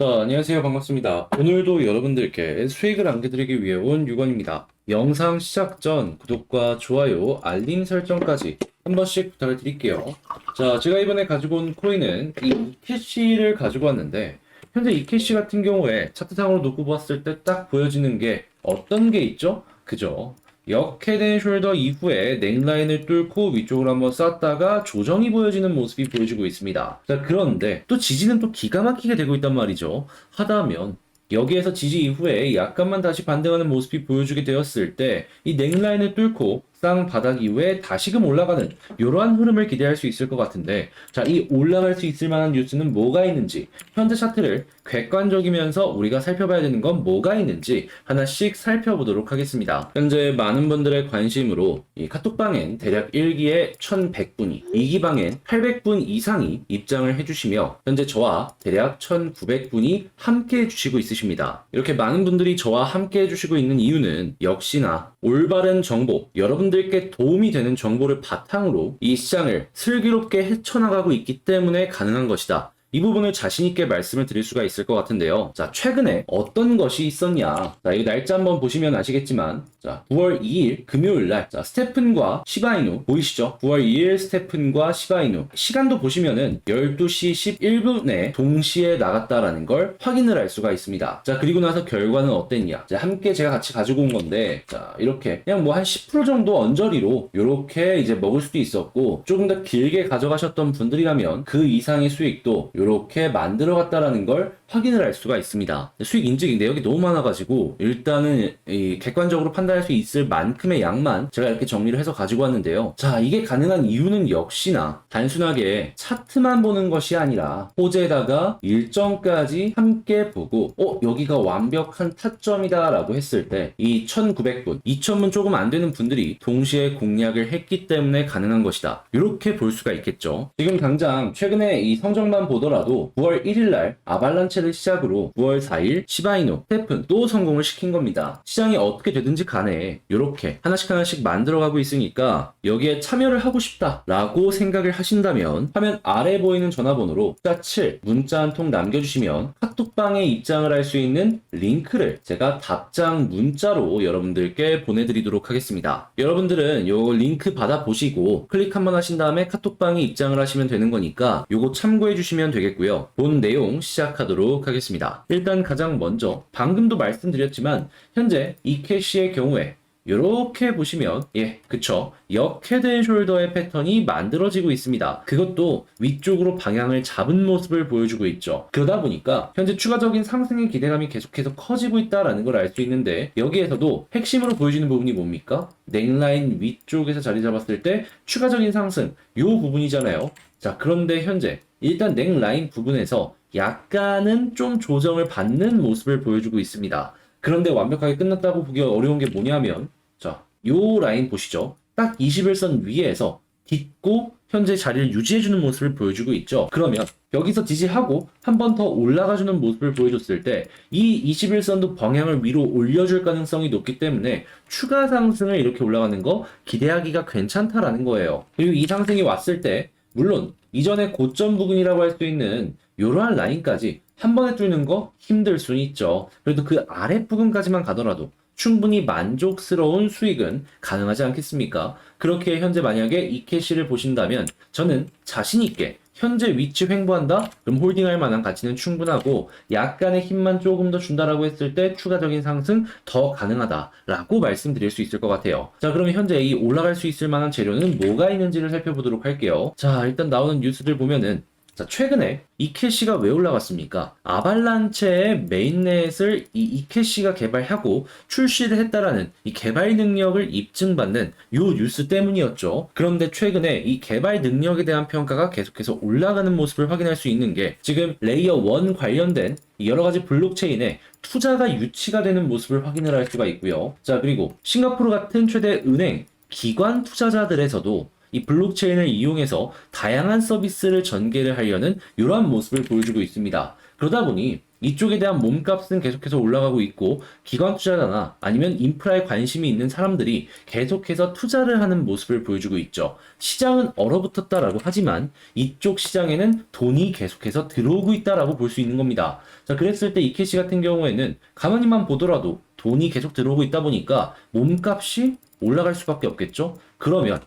자, 안녕하세요. 반갑습니다. 오늘도 여러분들께 수익을 안겨드리기 위해 온 유건입니다. 영상 시작 전 구독과 좋아요, 알림 설정까지 한 번씩 부탁을 드릴게요. 자, 제가 이번에 가지고 온 코인은 이 이캐시를 가지고 왔는데, 현재 이 캐시 같은 경우에 차트상으로 놓고 봤을 때 딱 보여지는 게 어떤 게 있죠? 그죠? 역헤드 숄더 이후에 넥라인을 뚫고 위쪽으로 한번 쐈다가 조정이 보여지는 모습이 보여지고 있습니다. 자, 그런데 또 지지는 또 기가 막히게 되고 있단 말이죠. 하다면 여기에서 지지 이후에 약간만 다시 반등하는 모습이 보여주게 되었을 때 이 넥라인을 뚫고 쌍 바닥 이후에 다시금 올라가는 이러한 흐름을 기대할 수 있을 것 같은데 자, 이 올라갈 수 있을 만한 뉴스는 뭐가 있는지 현재 차트를 객관적이면서 우리가 살펴봐야 되는 건 뭐가 있는지 하나씩 살펴보도록 하겠습니다. 현재 많은 분들의 관심으로 이 카톡방엔 대략 1기에 1100분이, 2기방엔 800분 이상이 입장을 해주시며 현재 저와 대략 1900분이 함께 해주시고 있으십니다. 이렇게 많은 분들이 저와 함께 해주시고 있는 이유는 역시나 올바른 정보, 여러분들 께 도움이 되는 정보를 바탕으로 이 시장을 슬기롭게 헤쳐나가고 있기 때문에 가능한 것이다. 이 부분을 자신있게 말씀을 드릴 수가 있을 것 같은데요. 자, 최근에 어떤 것이 있었냐. 자, 이 날짜 한번 보시면 아시겠지만, 자, 9월 2일 금요일 날, 자, 스테픈과 시바이누, 보이시죠? 9월 2일 스테픈과 시바이누. 시간도 보시면은 12시 11분에 동시에 나갔다라는 걸 확인을 할 수가 있습니다. 자, 그리고 나서 결과는 어땠냐. 자, 함께 제가 같이 가지고 온 건데, 자, 이렇게 그냥 뭐 한 10% 정도 언저리로 이렇게 이제 먹을 수도 있었고, 조금 더 길게 가져가셨던 분들이라면 그 이상의 수익도 이렇게 만들어 갔다라는 걸 확인을 할 수가 있습니다. 수익 인증이 내역이 너무 많아가지고 일단은 이 객관적으로 판단할 수 있을 만큼의 양만 제가 이렇게 정리를 해서 가지고 왔는데요. 자, 이게 가능한 이유는 역시나 단순하게 차트만 보는 것이 아니라 호재에다가 일정까지 함께 보고 어 여기가 완벽한 타점이다 라고 했을 때 이 1900분, 2000분 조금 안 되는 분들이 동시에 공략을 했기 때문에 가능한 것이다. 이렇게 볼 수가 있겠죠. 지금 당장 최근에 이 성적만 보더라도 9월 1일 날 아발란체를 시작으로 9월 4일 시바이노, 스테픈 또 성공을 시킨 겁니다. 시장이 어떻게 되든지 간에 이렇게 하나씩 하나씩 만들어가고 있으니까 여기에 참여를 하고 싶다라고 생각을 하신다면 화면 아래 보이는 전화번호로 숫자 7 문자 한 통 남겨주시면 카톡방에 입장을 할 수 있는 링크를 제가 답장 문자로 여러분들께 보내드리도록 하겠습니다. 여러분들은 요 링크 받아보시고 클릭 한번 하신 다음에 카톡방에 입장을 하시면 되는 거니까 요거 참고해 주시면 되겠고요. 본 내용 시작하도록 하겠습니다. 일단 가장 먼저 방금도 말씀드렸지만 현재 이 캐시의 경우에 이렇게 보시면 예 그쵸. 역헤드앤숄더의 패턴이 만들어지고 있습니다. 그것도 위쪽으로 방향을 잡은 모습을 보여주고 있죠. 그러다 보니까 현재 추가적인 상승의 기대감이 계속해서 커지고 있다라는 걸 알 수 있는데 여기에서도 핵심으로 보여지는 부분이 뭡니까? 넥라인 위쪽에서 자리 잡았을 때 추가적인 상승 요 부분이잖아요. 자 그런데 현재 일단 넥라인 부분에서 약간은 좀 조정을 받는 모습을 보여주고 있습니다 그런데 완벽하게 끝났다고 보기 어려운 게 뭐냐면 자, 요 라인 보시죠. 딱 21선 위에서 딛고 현재 자리를 유지해주는 모습을 보여주고 있죠. 그러면 여기서 지지하고 한 번 더 올라가주는 모습을 보여줬을 때 이 21선도 방향을 위로 올려줄 가능성이 높기 때문에 추가 상승을 이렇게 올라가는 거 기대하기가 괜찮다라는 거예요. 그리고 이 상승이 왔을 때 물론 이전의 고점 부근이라고 할 수 있는 이러한 라인까지 한 번에 뚫는 거 힘들 수는 있죠. 그래도 그 아래 부분까지만 가더라도 충분히 만족스러운 수익은 가능하지 않겠습니까? 그렇게 현재 만약에 이 캐시를 보신다면 저는 자신있게 현재 위치 횡보한다? 그럼 홀딩할 만한 가치는 충분하고 약간의 힘만 조금 더 준다라고 했을 때 추가적인 상승 더 가능하다라고 말씀드릴 수 있을 것 같아요. 자, 그러면 현재 이 올라갈 수 있을 만한 재료는 뭐가 있는지를 살펴보도록 할게요. 자, 일단 나오는 뉴스들 보면은 자, 최근에 이캐시가 왜 올라갔습니까? 아발란체의 메인넷을 이 이캐시가 개발하고 출시를 했다라는 이 개발 능력을 입증받는 요 뉴스 때문이었죠. 그런데 최근에 이 개발 능력에 대한 평가가 계속해서 올라가는 모습을 확인할 수 있는 게 지금 레이어 1 관련된 여러 가지 블록체인에 투자가 유치가 되는 모습을 확인을 할 수가 있고요. 자, 그리고 싱가포르 같은 최대 은행, 기관 투자자들에서도 이 블록체인을 이용해서 다양한 서비스를 전개를 하려는 이러한 모습을 보여주고 있습니다. 그러다 보니 이쪽에 대한 몸값은 계속해서 올라가고 있고 기관 투자자나 아니면 인프라에 관심이 있는 사람들이 계속해서 투자를 하는 모습을 보여주고 있죠. 시장은 얼어붙었다라고 하지만 이쪽 시장에는 돈이 계속해서 들어오고 있다라고 볼 수 있는 겁니다. 자, 그랬을 때 이케시 같은 경우에는 가만히만 보더라도 돈이 계속 들어오고 있다 보니까 몸값이 올라갈 수밖에 없겠죠? 그러면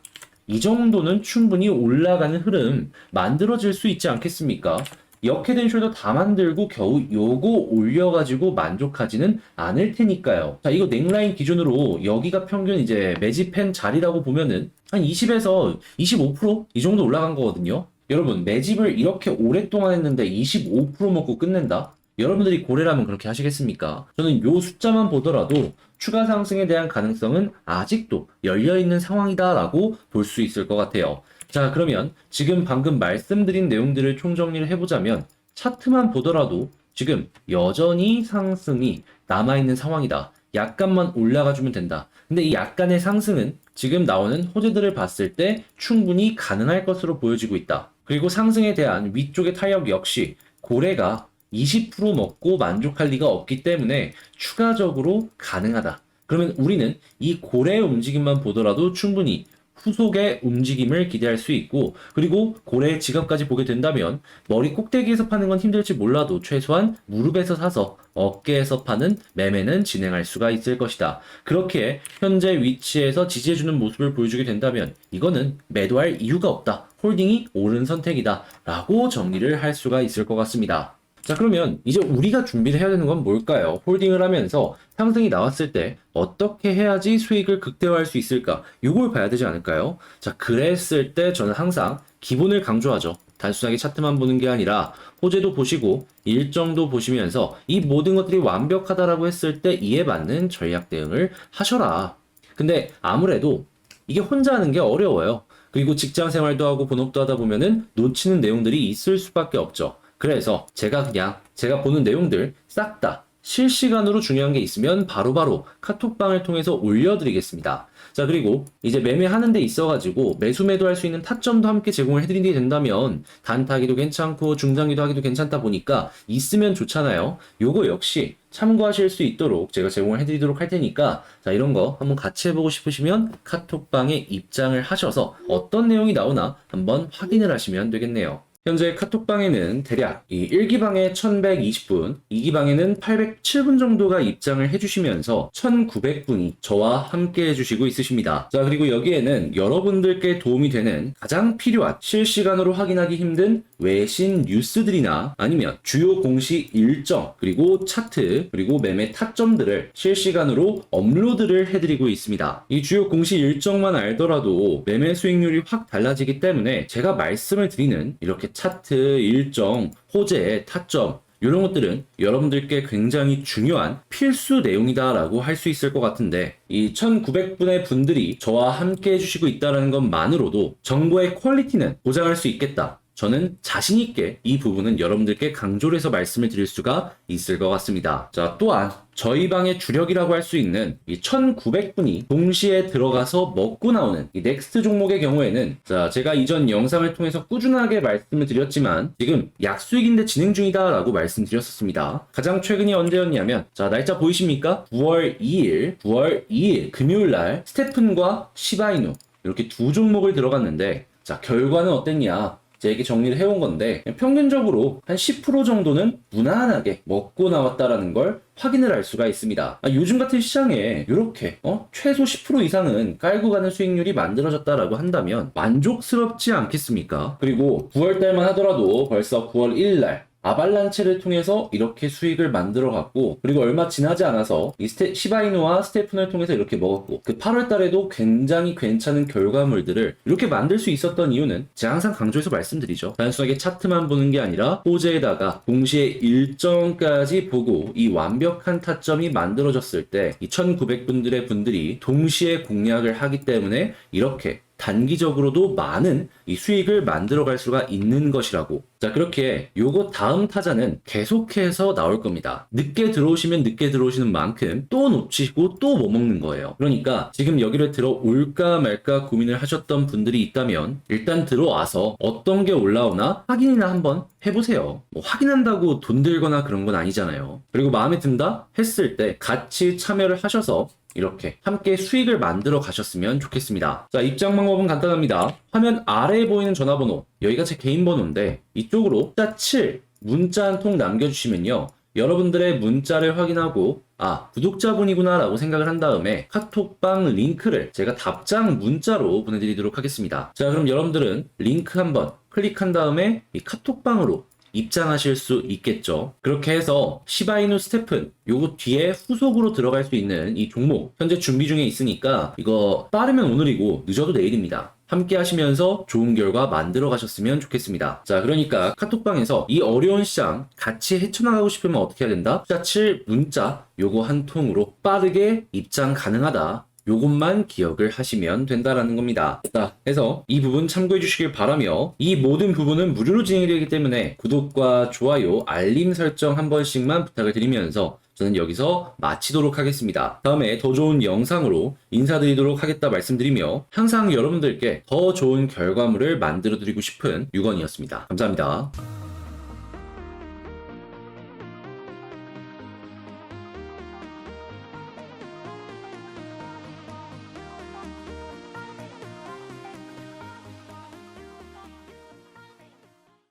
이 정도는 충분히 올라가는 흐름 만들어질 수 있지 않겠습니까? 역헤드 숄더 다 만들고 겨우 요거 올려가지고 만족하지는 않을 테니까요. 자, 이거 넥라인 기준으로 여기가 평균 이제 매집펜 자리라고 보면은 한 20에서 25%이 정도 올라간 거거든요. 여러분, 매집을 이렇게 오랫동안 했는데 25% 먹고 끝낸다? 여러분들이 고래라면 그렇게 하시겠습니까? 저는 요 숫자만 보더라도 추가 상승에 대한 가능성은 아직도 열려있는 상황이다라고 볼 수 있을 것 같아요. 자, 그러면 지금 방금 말씀드린 내용들을 총정리를 해보자면 차트만 보더라도 지금 여전히 상승이 남아있는 상황이다. 약간만 올라가주면 된다. 근데 이 약간의 상승은 지금 나오는 호재들을 봤을 때 충분히 가능할 것으로 보여지고 있다. 그리고 상승에 대한 위쪽의 타격 역시 고래가 20% 먹고 만족할 리가 없기 때문에 추가적으로 가능하다. 그러면 우리는 이 고래의 움직임만 보더라도 충분히 후속의 움직임을 기대할 수 있고 그리고 고래의 지갑까지 보게 된다면 머리 꼭대기에서 파는 건 힘들지 몰라도 최소한 무릎에서 사서 어깨에서 파는 매매는 진행할 수가 있을 것이다. 그렇게 현재 위치에서 지지해주는 모습을 보여주게 된다면 이거는 매도할 이유가 없다. 홀딩이 옳은 선택이다. 라고 정리를 할 수가 있을 것 같습니다. 자, 그러면 이제 우리가 준비를 해야 되는 건 뭘까요? 홀딩을 하면서 상승이 나왔을 때 어떻게 해야지 수익을 극대화할 수 있을까? 이걸 봐야 되지 않을까요? 자, 그랬을 때 저는 항상 기본을 강조하죠. 단순하게 차트만 보는 게 아니라 호재도 보시고 일정도 보시면서 이 모든 것들이 완벽하다라고 했을 때 이에 맞는 전략 대응을 하셔라. 근데 아무래도 이게 혼자 하는 게 어려워요. 그리고 직장 생활도 하고 본업도 하다 보면은 놓치는 내용들이 있을 수밖에 없죠. 그래서 제가 그냥 제가 보는 내용들 싹 다 실시간으로 중요한 게 있으면 바로 바로 카톡방을 통해서 올려드리겠습니다. 자, 그리고 이제 매매하는 데 있어가지고 매수 매도할 수 있는 타점도 함께 제공을 해드리게 된다면 단타기도 괜찮고 중장기도 하기도 괜찮다 보니까 있으면 좋잖아요. 요거 역시 참고하실 수 있도록 제가 제공을 해드리도록 할 테니까 자 이런 거 한번 같이 해보고 싶으시면 카톡방에 입장을 하셔서 어떤 내용이 나오나 한번 확인을 하시면 되겠네요. 현재 카톡방에는 대략 이 1기방에 1120분, 2기방에는 807분 정도가 입장을 해주시면서 1900분이 저와 함께 해주시고 있으십니다. 자, 그리고 여기에는 여러분들께 도움이 되는 가장 필요한 실시간으로 확인하기 힘든 외신 뉴스들이나 아니면 주요 공시 일정, 그리고 차트, 그리고 매매 타점들을 실시간으로 업로드를 해드리고 있습니다. 이 주요 공시 일정만 알더라도 매매 수익률이 확 달라지기 때문에 제가 말씀을 드리는 이렇게 차트, 일정, 호재, 타점, 이런 것들은 여러분들께 굉장히 중요한 필수 내용이다라고 할 수 있을 것 같은데 이 1900분의 분들이 저와 함께 해주시고 있다는 것만으로도 정보의 퀄리티는 보장할 수 있겠다. 저는 자신 있게 이 부분은 여러분들께 강조를 해서 말씀을 드릴 수가 있을 것 같습니다. 자, 또한 저희 방의 주력이라고 할 수 있는 이 1900분이 동시에 들어가서 먹고 나오는 이 넥스트 종목의 경우에는 자, 제가 이전 영상을 통해서 꾸준하게 말씀을 드렸지만 지금 약수익인데 진행 중이다 라고 말씀드렸었습니다. 가장 최근이 언제였냐면 자, 날짜 보이십니까? 9월 2일, 9월 2일 금요일 날 스테픈과 시바이누 이렇게 두 종목을 들어갔는데 자, 결과는 어땠냐? 제가 이렇게 정리를 해온 건데 평균적으로 한 10% 정도는 무난하게 먹고 나왔다라는 걸 확인을 할 수가 있습니다. 아, 요즘 같은 시장에 이렇게 어? 최소 10% 이상은 깔고 가는 수익률이 만들어졌다라고 한다면 만족스럽지 않겠습니까? 그리고 9월 달만 하더라도 벌써 9월 1일 날 아발란체를 통해서 이렇게 수익을 만들어 갔고 그리고 얼마 지나지 않아서 이 스테, 시바이누와 스테픈을 통해서 이렇게 먹었고 그 8월 달에도 굉장히 괜찮은 결과물들을 이렇게 만들 수 있었던 이유는 제가 항상 강조해서 말씀드리죠. 단순하게 차트만 보는 게 아니라 호재에다가 동시에 일정까지 보고 이 완벽한 타점이 만들어졌을 때 이 1900분들의 분들이 동시에 공략을 하기 때문에 이렇게 단기적으로도 많은 이 수익을 만들어 갈 수가 있는 것이라고 자, 그렇게 요거 다음 타자는 계속해서 나올 겁니다. 늦게 들어오시면 늦게 들어오시는 만큼 또 놓치고 또못 먹는 거예요. 그러니까 지금 여기를 들어올까 말까 고민을 하셨던 분들이 있다면 일단 들어와서 어떤 게 올라오나 확인이나 한번 해보세요. 뭐 확인한다고 돈 들거나 그런 건 아니잖아요. 그리고 마음에 든다 했을 때 같이 참여를 하셔서 이렇게 함께 수익을 만들어 가셨으면 좋겠습니다. 자, 입장 방법은 간단합니다. 화면 아래에 보이는 전화번호, 여기가 제 개인 번호인데 이쪽으로 숫자 7 문자 한 통 남겨주시면요. 여러분들의 문자를 확인하고 아 구독자분이구나 라고 생각을 한 다음에 카톡방 링크를 제가 답장 문자로 보내드리도록 하겠습니다. 자 그럼 여러분들은 링크 한번 클릭한 다음에 이 카톡방으로 입장하실 수 있겠죠. 그렇게 해서 시바이누 스테픈 요거 뒤에 후속으로 들어갈 수 있는 이 종목 현재 준비 중에 있으니까 이거 빠르면 오늘이고 늦어도 내일입니다. 함께 하시면서 좋은 결과 만들어 가셨으면 좋겠습니다. 자, 그러니까 카톡방에서 이 어려운 시장 같이 헤쳐나가고 싶으면 어떻게 해야 된다? 숫자 7 문자 요거 한 통으로 빠르게 입장 가능하다. 요것만 기억을 하시면 된다라는 겁니다. 자, 해서 이 부분 참고해 주시길 바라며 이 모든 부분은 무료로 진행이 되기 때문에 구독과 좋아요, 알림 설정 한 번씩만 부탁을 드리면서 저는 여기서 마치도록 하겠습니다. 다음에 더 좋은 영상으로 인사드리도록 하겠다 말씀드리며 항상 여러분들께 더 좋은 결과물을 만들어 드리고 싶은 유건이었습니다. 감사합니다.